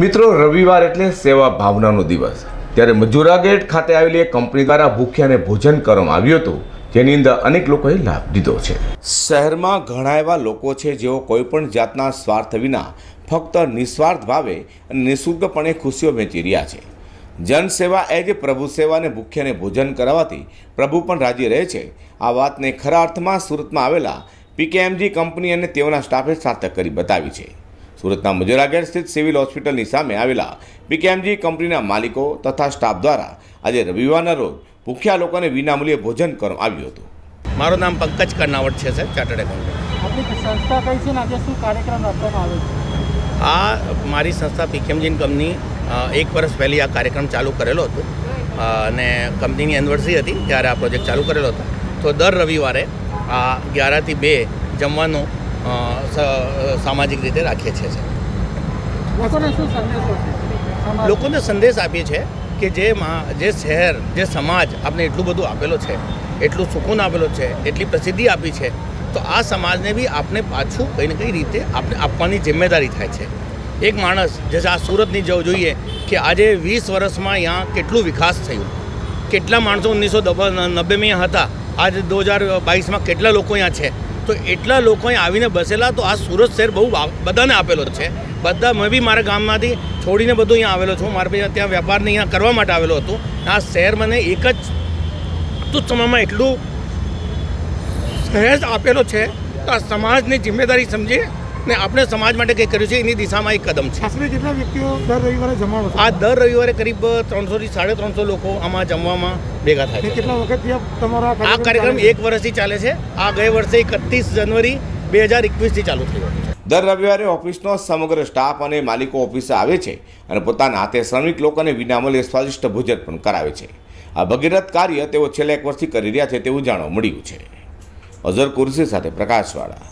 મિત્રો, રવિવાર એટલે સેવા ભાવનાનો દિવસ. ત્યારે મજૂરા ગેટ ખાતે આવેલી એક કંપની દ્વારા ભૂખ્યાને ભોજન કરવામાં આવ્યું હતું, જેની અંદર અનેક લોકોએ લાભ લીધો છે. શહેરમાં ઘણા એવા લોકો છે, જેઓ કોઈ પણ જાતના સ્વાર્થ વિના ફક્ત નિસ્વાર્થ ભાવે અને નિઃશુલ્કપણે ખુશીઓ વેચી રહ્યા છે. જનસેવા એ જ પ્રભુ સેવા અને ભૂખ્યાને ભોજન કરાવવાથી પ્રભુ પણ રાજી રહે છે. આ વાતને ખરા અર્થમાં સુરતમાં આવેલા પીકેએમજી કંપની અને તેઓના સ્ટાફે સાર્થક કરી બતાવી છે. સુરતના મુજરાગેટ સ્થિત સિવિલ હોસ્પિટલની સામે આવેલા પીકેએમજી કંપનીના માલિકો તથા સ્ટાફ દ્વારા આજે રવિવારના રોજ ભૂખ્યા લોકોને વિનામૂલ્યે ભોજન કરવામાં આવ્યું હતું. મારું નામ પંકજ કર્નાવટ છે સાહેબ ચાર્ટર્ડ એકાઉન્ટન્ટ આપણી સંસ્થા કઈ છે ને? આજે શું કાર્યક્રમ રાખવામાં આવે છે? આ મારી સંસ્થા પીકેમજીન કંપની એક વર્ષ પહેલી આ કાર્યક્રમ ચાલુ કરેલો હતો. અને કંપનીની એનિવર્સરી હતી ત્યારે આ પ્રોજેક્ટ ચાલુ કરેલો હતો. તો દર રવિવારે આ અગિયારથી બે જમવાનું સામાજિક રીતે રાખીએ છીએ લોકોને સંદેશો છે? આપીએ છીએ કે જે જે શહેર જે સમાજ આપણે એટલું બધું આપેલો છે એટલું સુકૂન આપેલો છે એટલી પ્રસિદ્ધિ આપી છે તો આ સમાજને બી આપણે પાછું કંઈ ને કંઈ રીતે આપણે આપવાની જિમ્મેદારી થાય છે. એક માણસ જે આ સુરતની જવું જોઈએ કે આજે વીસ વર્ષમાં અહીંયા કેટલું વિકાસ થયું. કેટલા માણસો ઓગણીસો નબ્બેમાં હતા આજે દો હજાર બાવીસમાં કેટલા લોકો અહીંયા છે. તો એટલા લોકો અહીં આવીને બસેલા તો આ સુરત શહેર બહુ બધાને આપેલો છે. બધા મેં બી મારા ગામમાંથી છોડીને બધું અહીંયા આવેલો છું. મારે બી ત્યાં વેપારને અહીંયા કરવા માટે આવેલો હતો. આ શહેર મને એક જ ટૂંક સમયમાં એટલું સહેજ આપેલો છે. તો આ સમાજની જિમ્મેદારી સમજીએ ને આપણે સમાજ માટે કંઈ કર્યું છે એની દિશામાં એક કદમ છે. આશરે કેટલા વ્યક્તિઓ દર રવિવારે જમાડો આ દર રવિવારે કરીબ ત્રણસોથી સાડા ત્રણસો લોકો આમાં જમવામાં ભેગા થાય છે. કેટલા વખત આ તમારો આ આ કાર્યક્રમ એક વર્ષથી ચાલે છે. આ ગયે વર્ષે એકત્રીસ જનવરી બે હજાર એકવીસથી ચાલુ થયો દર રવિવારે ઓફિસનો સમગ્ર સ્ટાફ અને માલિકો ઓફિસે આવે છે અને પોતાના હાથે શ્રમિક લોકોને વિનામૂલ્યે સ્વાદિષ્ટ ભોજન પણ કરાવે છે. આ ભગીરથ કાર્ય તેઓ છેલ્લા એક વર્ષથી કરી રહ્યા છે તેવું જાણવા મળ્યું છે. અઝર કુરશી સાથે પ્રકાશવાળા.